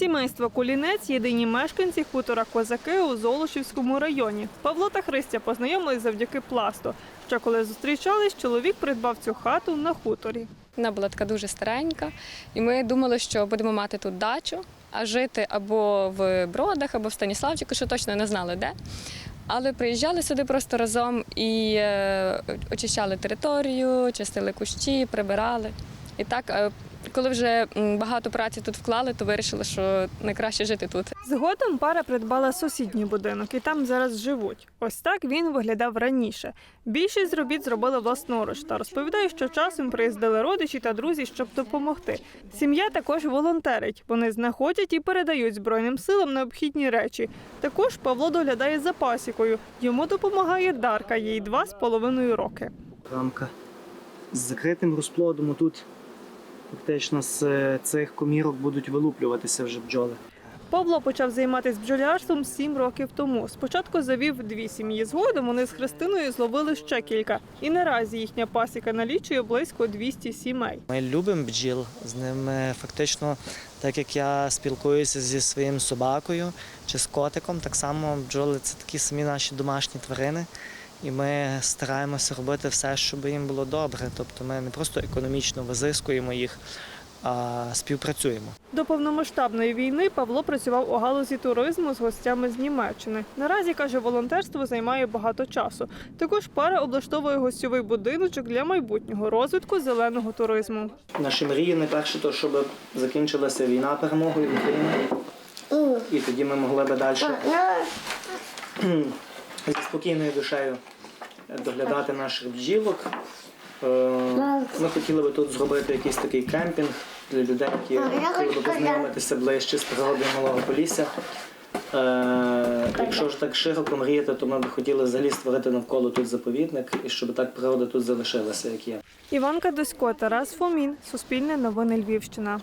Сімейство Кулінець єдині мешканці хутора Козаки у Золочівському районі. Павло та Христя познайомились завдяки пласту. Ще коли зустрічались, чоловік придбав цю хату на хуторі. Вона була така дуже старенька, і ми думали, що будемо мати тут дачу, а жити або в Бродах, або в Станіславчику, що точно не знали де. Але приїжджали сюди просто разом і е, очищали територію, чистили кущі, прибирали. І так, е, коли вже багато праці тут вклали, то вирішили, що найкраще жити тут. Згодом пара придбала сусідній будинок і там зараз живуть. Ось так він виглядав раніше. Більшість робіт зробили власноруч та розповідає, що часом приїздили родичі та друзі, щоб допомогти. Сім'я також волонтерить. Вони знаходять і передають збройним силам необхідні речі. Також Павло доглядає за пасікою. Йому допомагає Дарка, їй два з половиною роки. рамка з закритим розплодом. Тут фактично з е, цих комірок будуть вилуплюватися вже бджоли. Павло почав займатися бджолярством сім років тому. Спочатку завів дві сім'ї. Згодом вони з Христиною зловили ще кілька. І наразі їхня пасіка налічує близько 200 сімей. Ми любимо бджіл. З ними фактично, так як я спілкуюся зі своїм собакою чи з котиком, так само бджоли це такі самі наші домашні тварини. І ми стараємося робити все, щоб їм було добре. Тобто ми не просто економічно визискуємо їх, а співпрацюємо. До повномасштабної війни Павло працював у галузі туризму з гостями з Німеччини. Наразі каже, волонтерство займає багато часу. Також пара облаштовує гостьовий будиночок для майбутнього розвитку зеленого туризму. Наші мрії найперше, то щоб закінчилася війна перемогою України. І тоді ми могли би далі зі спокійною душею доглядати наших бджілок. Е, Ми хотіли би тут зробити якийсь такий кемпінг для людей, які хотіли би познайомитися ближче з природою малого полісся. Е, Якщо ж так широко мріяти, то ми б хотіли взагалі створити навколо тут заповідник і щоб так природа тут залишилася, як є. Іванка Досько, Тарас Фомін, Суспільне новини Львівщина.